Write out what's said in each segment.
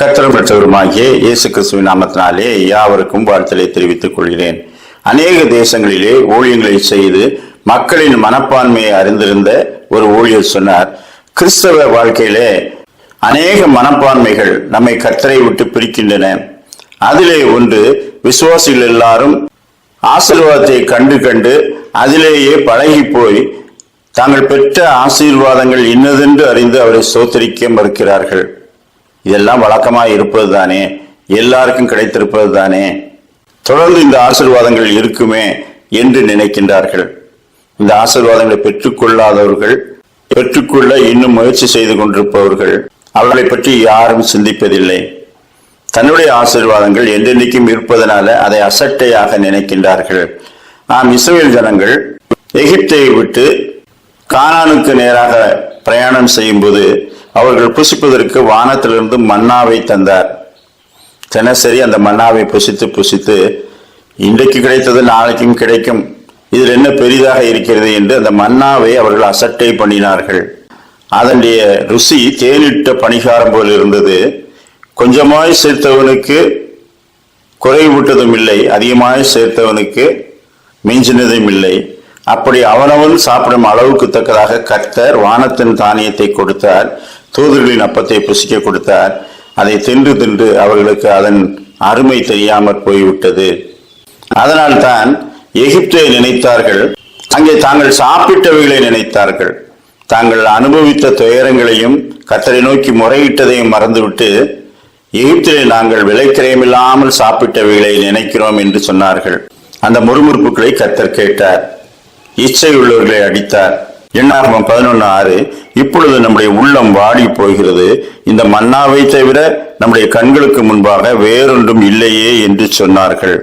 கத்திரம் பெற்றவருமாகிய இயேசு கிறிஸ்துவின் நாமத்தினாலே யாவருக்கும் வாழ்த்தலை தெரிவித்துக் கொள்கிறேன். அநேக தேசங்களிலே ஊழியங்களை செய்து மக்களின் மனப்பான்மையை அறிந்திருந்த ஒரு ஊழியர் சொன்னார் கிறிஸ்தவ வாழ்க்கையிலே அநேக மனப்பான்மைகள் நம்மை கத்தரை விட்டு பிரிக்கின்றன. அதிலே ஒன்று விசுவாசிகள் எல்லாரும் ஆசீர்வாதத்தை கண்டு கண்டு அதிலேயே பழகி போய் தாங்கள் பெற்ற ஆசீர்வாதங்கள் இன்னதென்று அறிந்து அவரை சோத்தரிக்க மறுக்கிறார்கள். இதெல்லாம் வழக்கமாக இருப்பது தானே எல்லாருக்கும் கிடைத்திருப்பது தானே தொடர்ந்து இந்த ஆசீர்வாதங்கள் இருக்குமே என்று நினைக்கின்றார்கள். இந்த ஆசீர்வாதங்களை பெற்றுக்கொள்ளாதவர்கள் பெற்றுக்கொள்ள இன்னும் முயற்சி செய்து கொண்டிருப்பவர்கள் அவர்களை பற்றி யாரும் சிந்திப்பதில்லை. தன்னுடைய ஆசீர்வாதங்கள் என்றென்றைக்கும் இருப்பதனால அதை அசட்டையாக நினைக்கின்றார்கள். ஆம் இஸ்ரேல் ஜனங்கள் எகிப்தை விட்டு கானானுக்கு நேராக பிரயாணம் செய்யும்போது அவர்கள் புசிப்பதற்கு வானத்திலிருந்து மன்னாவை தந்தார். தினசரி அந்த மன்னாவை புசித்து புசித்து இன்றைக்கு கிடைத்தது நாளைக்கும் கிடைக்கும் இதில் என்ன பெரிதாக இருக்கிறது என்று அந்த மன்னாவை அவர்கள் அசட்டை பண்ணினார்கள். அதனுடைய ருசி தேனிட்ட பணிகாரம் போல் இருந்தது. கொஞ்சமாய் சேர்த்தவனுக்கு குறைவிட்டதும் இல்லை அதிகமாய் சேர்த்தவனுக்கு மிஞ்சினதும் இல்லை. அப்படி அவனவன் சாப்பிடும் அளவுக்கு தக்கதாக கர்த்தர் வானத்தின் தானியத்தை கொடுத்தார். தூதர்களின் அப்பத்தை புசிக்க கொடுத்தார். அதை தின்று தின்று அவர்களுக்கு அதன் அருமை தெரியாமற் போய்விட்டது. அதனால்தான் எகிப்தை நினைத்தார்கள் அங்கே தாங்கள் சாப்பிட்டவைகளை நினைத்தார்கள். தாங்கள் அனுபவித்த துயரங்களையும் கத்தரை நோக்கி முறையிட்டதையும் மறந்துவிட்டு எகிப்திலே நாங்கள் விலைக்கிரயமில்லாமல் சாப்பிட்டவைகளை நினைக்கிறோம் என்று சொன்னார்கள். அந்த முறுமுறுப்புகளை கத்தர் கேட்டார். இச்சை உள்ளவர்களை அடித்தார். எண்ணாகமம் பதினொன்று ஆறு. இப்பொழுது நம்முடைய உள்ளம் வாடி போகிறது. இந்த மன்னாவை தவிர நம்முடைய கண்களுக்கு முன்பாக வேறொன்றும் இல்லையே என்று சொன்னார்கள்.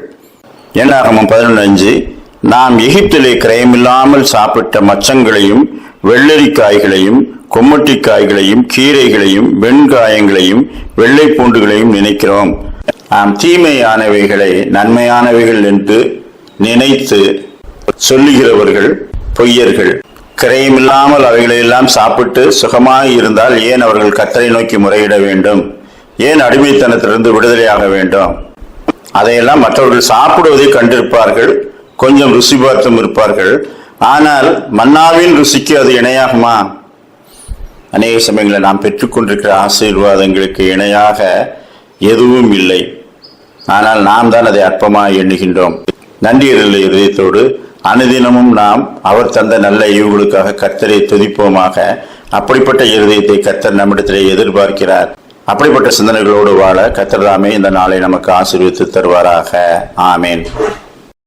எண்ணாகமம் பதினொன்று அஞ்சு. நாம் எகிப்திலே கிரயமில்லாமல் சாப்பிட்ட மச்சங்களையும் வெள்ளரிக்காய்களையும் கொம்மட்டிக்காய்களையும் கீரைகளையும் வெண்காயங்களையும் வெள்ளை பூண்டுகளையும் நினைக்கிறோம். நாம் தீமையானவைகளை நன்மையானவைகள் என்று நினைத்து சொல்லுகிறவர்கள் பொய்யர்கள். கிரயமில்லாமல் அவைகளையெல்லாம் சாப்பிட்டு சுகமாய் இருந்தால் ஏன் அவர்கள் கத்தரை நோக்கி முறையிட வேண்டும்? ஏன் அடிமைத்தனத்திலிருந்து விடுதலையாக வேண்டும்? அதையெல்லாம் மற்றவர்கள் சாப்பிடுவதை கண்டிருப்பார்கள் கொஞ்சம் ருசி பார்த்தும் இருப்பார்கள். ஆனால் மன்னாவின் ருசிக்கு அது இணையாகுமா? அநேக சமயங்களில் நாம் பெற்றுக்கொண்டிருக்கிற ஆசீர்வாதங்களுக்கு இணையாக எதுவும் இல்லை. ஆனால் நாம் தான் அதை அற்பமாக எண்ணுகின்றோம். நன்றியறிந்த இதயத்தோடு அனுதினமும் நாம் அவர் தந்த நல்ல ஈவுகளுக்காக கர்த்தரை துதிப்போமாக. அப்படிப்பட்ட இருதயத்தை கர்த்தர் நம்மிடத்திலே எதிர்பார்க்கிறார். அப்படிப்பட்ட சிந்தனைகளோடு வாழ கர்த்தர் தாமே இந்த நாளை நமக்கு ஆசீர்வித்து தருவாராக. ஆமேன்.